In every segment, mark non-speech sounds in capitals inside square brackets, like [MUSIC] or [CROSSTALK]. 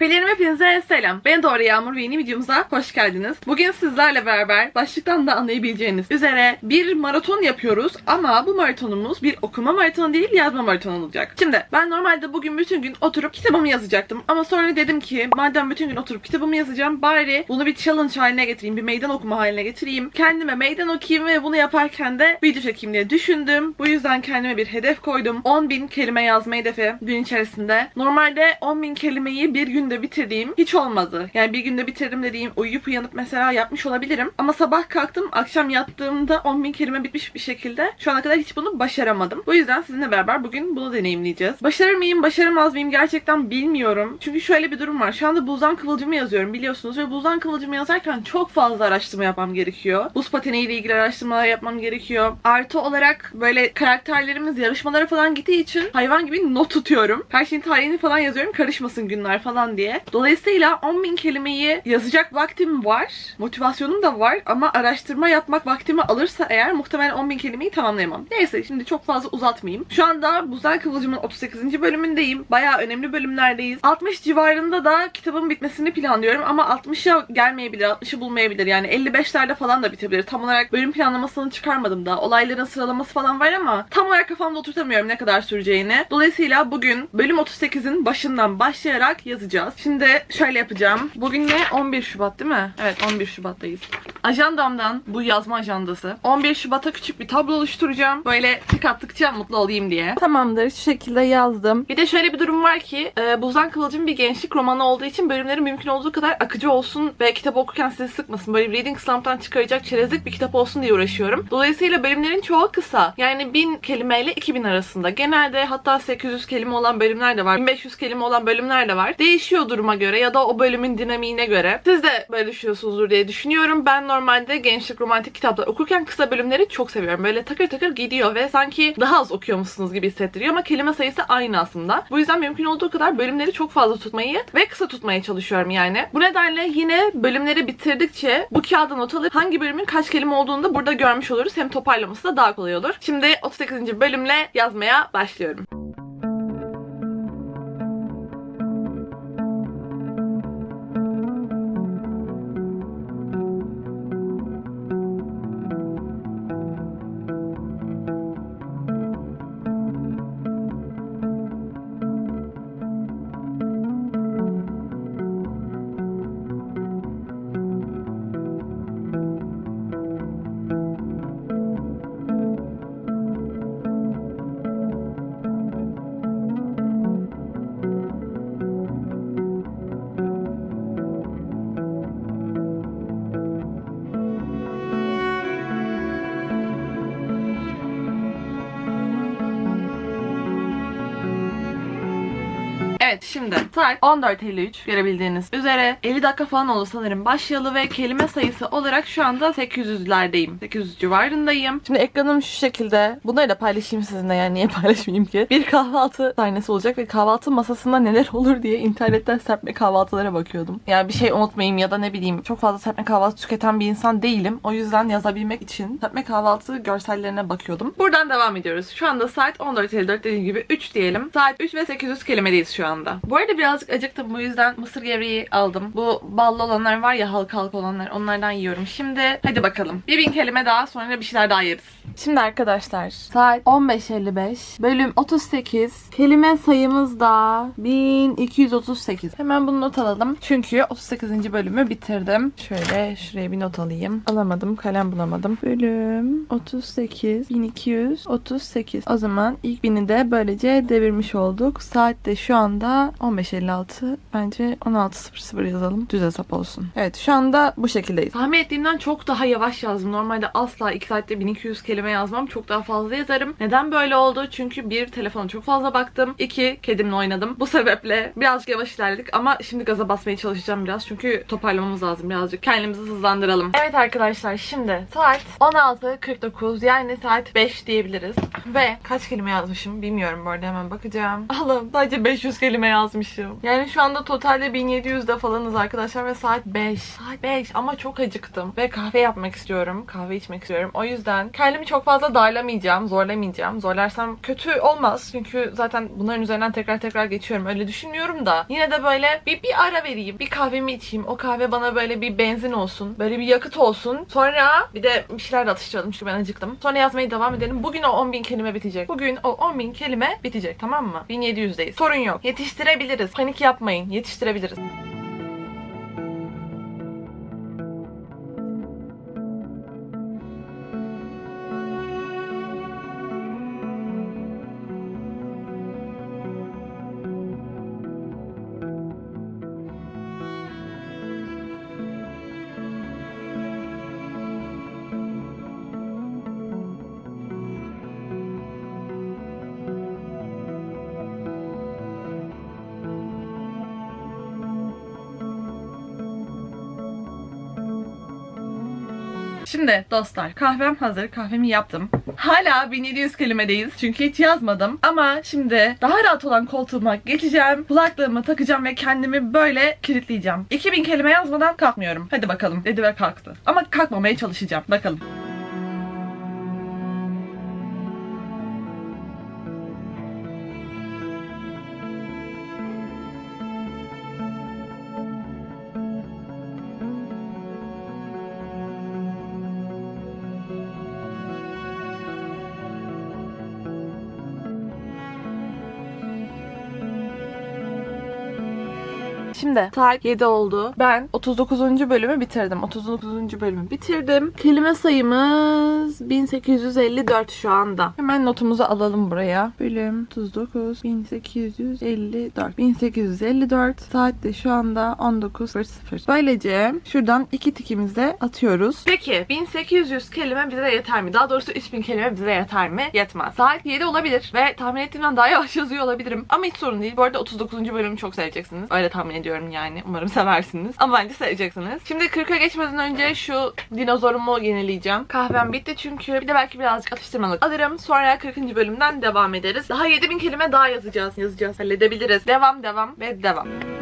Pelerim hepinize selam. Ben Doğru Yağmur ve yeni videomuza hoş geldiniz. Bugün sizlerle beraber başlıktan da anlayabileceğiniz üzere bir maraton yapıyoruz ama bu maratonumuz bir okuma maratonu değil yazma maratonu olacak. Şimdi ben normalde bugün bütün gün oturup kitabımı yazacaktım ama sonra dedim ki madem bütün gün oturup kitabımı yazacağım bari bunu bir challenge haline getireyim, bir meydan okuma haline getireyim. Kendime meydan okuyayım ve bunu yaparken de video çekeyim diye düşündüm. Bu yüzden kendime bir hedef koydum. 10.000 kelime yazma hedefi gün içerisinde. Normalde 10.000 kelimeyi bir günde bitirdiğim hiç olmadı. Yani bir günde bitirdim dediğim uyuyup uyanıp mesela yapmış olabilirim. Ama sabah kalktım akşam yattığımda 10.000 kelime bitmiş bir şekilde şu ana kadar hiç bunu başaramadım. Bu yüzden sizinle beraber bugün bunu deneyimleyeceğiz. Başarır mıyım başaramaz mıyım gerçekten bilmiyorum. Çünkü şöyle bir durum var. Şu anda buzdan kıvılcımı yazıyorum biliyorsunuz ve buzdan kıvılcımı yazarken çok fazla araştırma yapmam gerekiyor. Buz pateniyle ilgili araştırmalar yapmam gerekiyor. Artı olarak böyle karakterlerimiz yarışmalara falan gittiği için hayvan gibi not tutuyorum. Her şeyin tarihini falan yazıyorum karışmasın günler falan diye. Dolayısıyla 10.000 kelimeyi yazacak vaktim var. Motivasyonum da var ama araştırma yapmak vaktimi alırsa eğer muhtemelen 10.000 kelimeyi tamamlayamam. Neyse şimdi çok fazla uzatmayayım. Şu anda Buzdan Kıvılcım'ın 38. bölümündeyim. Bayağı önemli bölümlerdeyiz. 60 civarında da kitabın bitmesini planlıyorum ama 60'a gelmeyebilir, 60'ı bulmayabilir. Yani 55'lerde falan da bitebilir. Tam olarak bölüm planlamasını çıkarmadım da. Olayların sıralaması falan var ama tam olarak kafamda oturtamıyorum ne kadar süreceğini. Dolayısıyla bugün bölüm 38'in başından başlayarak yazacağız. Şimdi şöyle yapacağım. Bugün ne? 11 Şubat değil mi? Evet 11 Şubat'tayız. Ajandamdan bu yazma ajandası. 11 Şubat'a küçük bir tablo oluşturacağım. Böyle tık attıkça mutlu olayım diye. Tamamdır. Şu şekilde yazdım. Bir de şöyle bir durum var ki e, Buzdan Kıvılcım bir gençlik romanı olduğu için bölümleri mümkün olduğu kadar akıcı olsun ve kitap okurken sizi sıkmasın. Böyle reading slump'tan çıkaracak çerezlik bir kitap olsun diye uğraşıyorum. Dolayısıyla bölümlerin çoğu kısa. Yani 1000 kelimeyle 2000 arasında. Genelde hatta 800 kelime olan bölümler de var. 1500 kelime olan bölümler de var. Değişiyor duruma göre ya da o bölümün dinamiğine göre. Siz de böyle düşünüyorsunuzdur diye düşünüyorum. Ben normalde gençlik romantik kitaplar okurken kısa bölümleri çok seviyorum. Böyle takır takır gidiyor ve sanki daha az okuyormuşsunuz gibi hissettiriyor ama kelime sayısı aynı aslında. Bu yüzden mümkün olduğu kadar bölümleri çok fazla tutmayı ve kısa tutmaya çalışıyorum yani. Bu nedenle yine bölümleri bitirdikçe bu kağıda not alıp hangi bölümün kaç kelime olduğunu da burada görmüş oluruz. Hem toparlaması da daha kolay olur. Şimdi 38. bölümle yazmaya başlıyorum. Şimdi saat 14.53 görebildiğiniz üzere 50 dakika falan oldu sanırım başlayalı ve kelime sayısı olarak şu anda 800'lerdeyim. 800 civarındayım. Şimdi ekranım şu şekilde. Bunları da paylaşayım sizinle yani niye paylaşmayayım ki. Bir kahvaltı sahnesi olacak ve kahvaltı masasında neler olur diye internetten serpme kahvaltılara bakıyordum. Yani bir şey unutmayayım ya da ne bileyim çok fazla serpme kahvaltı tüketen bir insan değilim. O yüzden yazabilmek için serpme kahvaltı görsellerine bakıyordum. Buradan devam ediyoruz. Şu anda saat 14.54 dediğim gibi 3 diyelim. Saat 3 ve 800 kelimedeyiz şu anda. Bu arada birazcık acıktım bu yüzden mısır gevreği aldım. Bu ballı olanlar var ya halka halka olanlar onlardan yiyorum. Şimdi hadi bakalım. Bir bin kelime daha sonra bir şeyler daha yeriz. Şimdi arkadaşlar saat 15.55 bölüm 38 kelime sayımız da 1238. Hemen bunu not alalım. Çünkü 38. bölümü bitirdim. Şöyle şuraya bir not alayım. Alamadım kalem bulamadım. Bölüm 38 1238. O zaman ilk bini de böylece devirmiş olduk. Saat de şu anda 15.56 bence 16.00 yazalım. Düz hesap olsun. Evet şu anda bu şekildeyiz. Tahmin ettiğimden çok daha yavaş yazdım. Normalde asla 2 saatte 1200 kelime yazmam. Çok daha fazla yazarım. Neden böyle oldu? Çünkü bir telefona çok fazla baktım. İki kedimle oynadım. Bu sebeple birazcık yavaş ilerledik ama şimdi gaza basmaya çalışacağım biraz. Çünkü toparlamamız lazım birazcık. Kendimizi hızlandıralım. Evet arkadaşlar şimdi saat 16.49 yani saat 5 diyebiliriz. Ve kaç kelime yazmışım bilmiyorum bu arada hemen bakacağım. [LAUGHS] Allah'ım sadece 500 kelime kelime yazmışım. Yani şu anda totalde 1700'de falanız arkadaşlar ve saat 5. Saat 5 ama çok acıktım. Ve kahve yapmak istiyorum. Kahve içmek istiyorum. O yüzden kendimi çok fazla darlamayacağım, zorlamayacağım. Zorlarsam kötü olmaz. Çünkü zaten bunların üzerinden tekrar tekrar geçiyorum. Öyle düşünmüyorum da. Yine de böyle bir, bir ara vereyim. Bir kahvemi içeyim. O kahve bana böyle bir benzin olsun. Böyle bir yakıt olsun. Sonra bir de bir şeyler de atıştıralım çünkü ben acıktım. Sonra yazmaya devam edelim. Bugün o 10.000 kelime bitecek. Bugün o 10.000 kelime bitecek tamam mı? 1700'deyiz. Sorun yok. Yetiştirebiliriz. Panik yapmayın. Yetiştirebiliriz. Şimdi dostlar kahvem hazır. Kahvemi yaptım. Hala 1700 kelimedeyiz. Çünkü hiç yazmadım. Ama şimdi daha rahat olan koltuğuma geçeceğim. Kulaklığımı takacağım ve kendimi böyle kilitleyeceğim. 2000 kelime yazmadan kalkmıyorum. Hadi bakalım dedi ve kalktı. Ama kalkmamaya çalışacağım. Bakalım. Şimdi saat 7 oldu. Ben 39. bölümü bitirdim. 39. bölümü bitirdim. Kelime sayımız 1854 şu anda. Hemen notumuzu alalım buraya. Bölüm 39 1854. 1854 saat de şu anda 19.00. Böylece şuradan iki tikimizi atıyoruz. Peki 1800 kelime bize yeter mi? Daha doğrusu 3000 kelime bize yeter mi? Yetmez. Saat 7 olabilir ve tahmin ettiğimden daha yavaş [LAUGHS] yazıyor olabilirim. Ama hiç sorun değil. Bu arada 39. bölümü çok seveceksiniz. Öyle tahmin ediyorum yani. Umarım seversiniz. Ama bence seveceksiniz. Şimdi 40'a geçmeden önce şu dinozorumu yenileyeceğim. Kahvem bitti çünkü. Bir de belki birazcık atıştırmalık alırım. Sonra 40. bölümden devam ederiz. Daha 7000 kelime daha yazacağız. Yazacağız. Halledebiliriz. Devam, devam ve devam.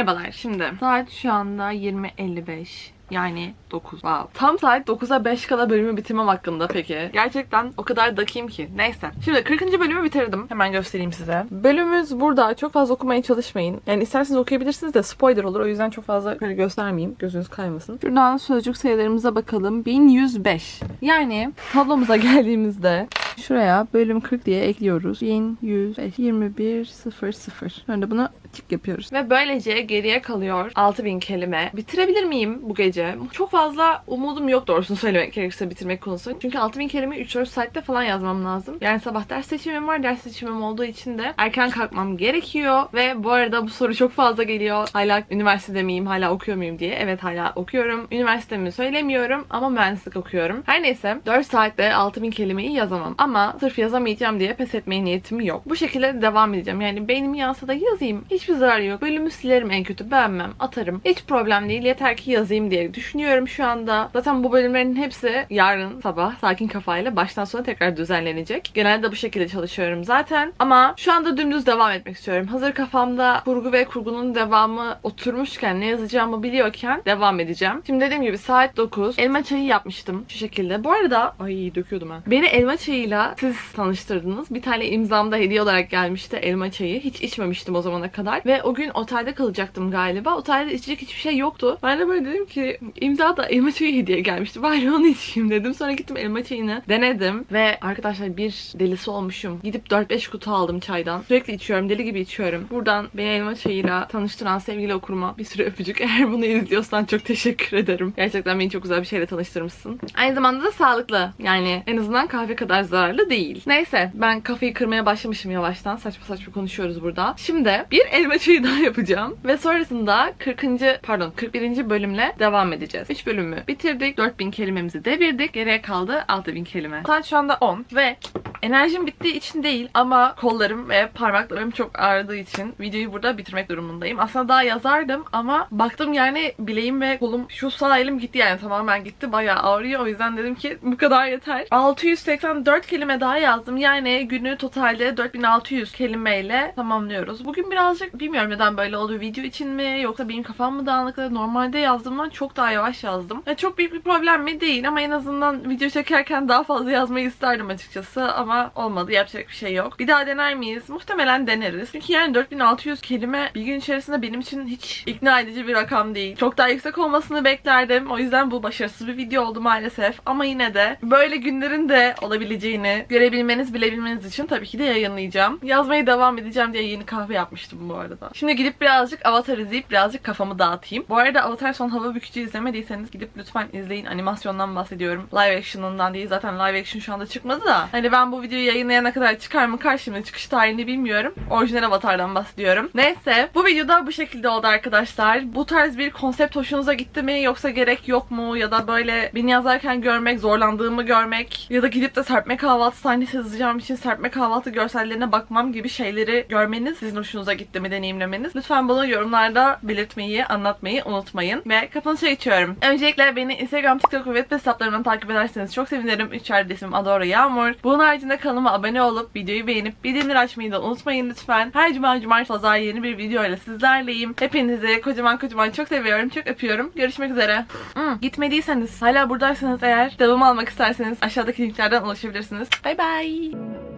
Merhabalar şimdi. Saat şu anda 20.55. Yani 9. Wow. Tam saat 9'a 5 kala bölümü bitirmem hakkında peki. Gerçekten o kadar dakiyim ki. Neyse. Şimdi 40. bölümü bitirdim. Hemen göstereyim size. Bölümümüz burada. Çok fazla okumaya çalışmayın. Yani isterseniz okuyabilirsiniz de spoiler olur. O yüzden çok fazla böyle göstermeyeyim. Gözünüz kaymasın. Şuradan sözcük sayılarımıza bakalım. 1105. Yani tablomuza [LAUGHS] geldiğimizde şuraya bölüm 40 diye ekliyoruz. 1105 21 00. Sonra bunu tik yapıyoruz. Ve böylece geriye kalıyor 6000 kelime. Bitirebilir miyim bu gece? Çok fazla umudum yok doğrusunu söylemek gerekirse bitirmek konusunda. Çünkü 6000 kelime 3-4 saatte falan yazmam lazım. Yani sabah ders seçimim var. Ders seçimim olduğu için de erken kalkmam gerekiyor. Ve bu arada bu soru çok fazla geliyor. Hala üniversitede miyim? Hala okuyor muyum diye. Evet hala okuyorum. Üniversitemi söylemiyorum ama mühendislik okuyorum. Her neyse 4 saatte 6000 kelimeyi yazamam. Ama sırf yazamayacağım diye pes etmeye niyetim yok. Bu şekilde devam edeceğim. Yani beynim yansa da yazayım. Hiçbir zararı yok. Bölümü silerim en kötü. Beğenmem. Atarım. Hiç problem değil. Yeter ki yazayım diye düşünüyorum şu anda. Zaten bu bölümlerin hepsi yarın sabah sakin kafayla baştan sona tekrar düzenlenecek. Genelde bu şekilde çalışıyorum zaten. Ama şu anda dümdüz devam etmek istiyorum. Hazır kafamda kurgu ve kurgunun devamı oturmuşken ne yazacağımı biliyorken devam edeceğim. Şimdi dediğim gibi saat 9. Elma çayı yapmıştım şu şekilde. Bu arada ay döküyordum ha. Beni elma çayıyla siz tanıştırdınız. Bir tane imzamda hediye olarak gelmişti elma çayı. Hiç içmemiştim o zamana kadar. Ve o gün otelde kalacaktım galiba. Otelde içecek hiçbir şey yoktu. Ben de böyle dedim ki imzada elma çayı hediye gelmişti. Bari onu içeyim dedim. Sonra gittim elma çayını denedim. Ve arkadaşlar bir delisi olmuşum. Gidip 4-5 kutu aldım çaydan. Sürekli içiyorum. Deli gibi içiyorum. Buradan beni elma çayıyla tanıştıran sevgili okuruma bir sürü öpücük. [LAUGHS] Eğer bunu izliyorsan çok teşekkür ederim. Gerçekten beni çok güzel bir şeyle tanıştırmışsın. Aynı zamanda da sağlıklı. Yani en azından kahve kadar zararlı değil. Neyse ben kafayı kırmaya başlamışım yavaştan. Saçma saçma konuşuyoruz burada. Şimdi bir elma çayı [LAUGHS] daha yapacağım. Ve sonrasında 40. pardon 41. bölümle devam edeceğiz. 3 bölümü bitirdik. 4000 kelimemizi devirdik. Geriye kaldı 6000 kelime. Saat şu anda 10 ve enerjim bittiği için değil ama kollarım ve parmaklarım çok ağrıdığı için videoyu burada bitirmek durumundayım. Aslında daha yazardım ama baktım yani bileğim ve kolum şu sağ elim gitti yani tamamen gitti. Bayağı ağrıyor. O yüzden dedim ki bu kadar yeter. 684 kelime daha yazdım. Yani günü totalde 4600 kelimeyle tamamlıyoruz. Bugün birazcık bilmiyorum neden böyle oldu. Video için mi yoksa benim kafam mı dağınık? Normalde yazdığımdan çok daha yavaş yazdım. Yani çok büyük bir problem mi? Değil ama en azından video çekerken daha fazla yazmayı isterdim açıkçası ama olmadı. Yapacak bir şey yok. Bir daha dener miyiz? Muhtemelen deneriz. Çünkü yani 4600 kelime bir gün içerisinde benim için hiç ikna edici bir rakam değil. Çok daha yüksek olmasını beklerdim. O yüzden bu başarısız bir video oldu maalesef. Ama yine de böyle günlerin de olabileceğini görebilmeniz, bilebilmeniz için tabii ki de yayınlayacağım. Yazmaya devam edeceğim diye yeni kahve yapmıştım bu arada. Şimdi gidip birazcık Avatar izleyip birazcık kafamı dağıtayım. Bu arada Avatar Son Hava Bükücü izlemediyseniz gidip lütfen izleyin. Animasyondan bahsediyorum. Live action'ından değil. Zaten live action şu anda çıkmadı da. Hani ben bu videoyu yayınlayana kadar çıkar mı karşıma çıkış tarihini bilmiyorum. Orijinal Avatar'dan bahsediyorum. Neyse bu videoda bu şekilde oldu arkadaşlar. Bu tarz bir konsept hoşunuza gitti mi yoksa gerek yok mu ya da böyle beni yazarken görmek, zorlandığımı görmek ya da gidip de serpme kahvaltı sahnesi yazacağım için serpme kahvaltı görsellerine bakmam gibi şeyleri görmeniz sizin hoşunuza gitti mi deneyimlemeniz. Lütfen bunu yorumlarda belirtmeyi, anlatmayı unutmayın. Ve kapanışa geçiyorum. Öncelikle beni Instagram, TikTok ve web hesaplarımdan takip ederseniz çok sevinirim. Üçer ismim Adora Yağmur. Bunun haricinde kanalıma abone olup videoyu beğenip bildirimleri açmayı da unutmayın lütfen. Her cuma, cumartesi, pazar yeni bir video ile sizlerleyim. Hepinizi kocaman kocaman çok seviyorum. Çok öpüyorum. Görüşmek üzere. Hmm, gitmediyseniz, hala buradaysanız eğer kitabımı almak isterseniz aşağıdaki linklerden ulaşabilirsiniz. ます。バイバイ。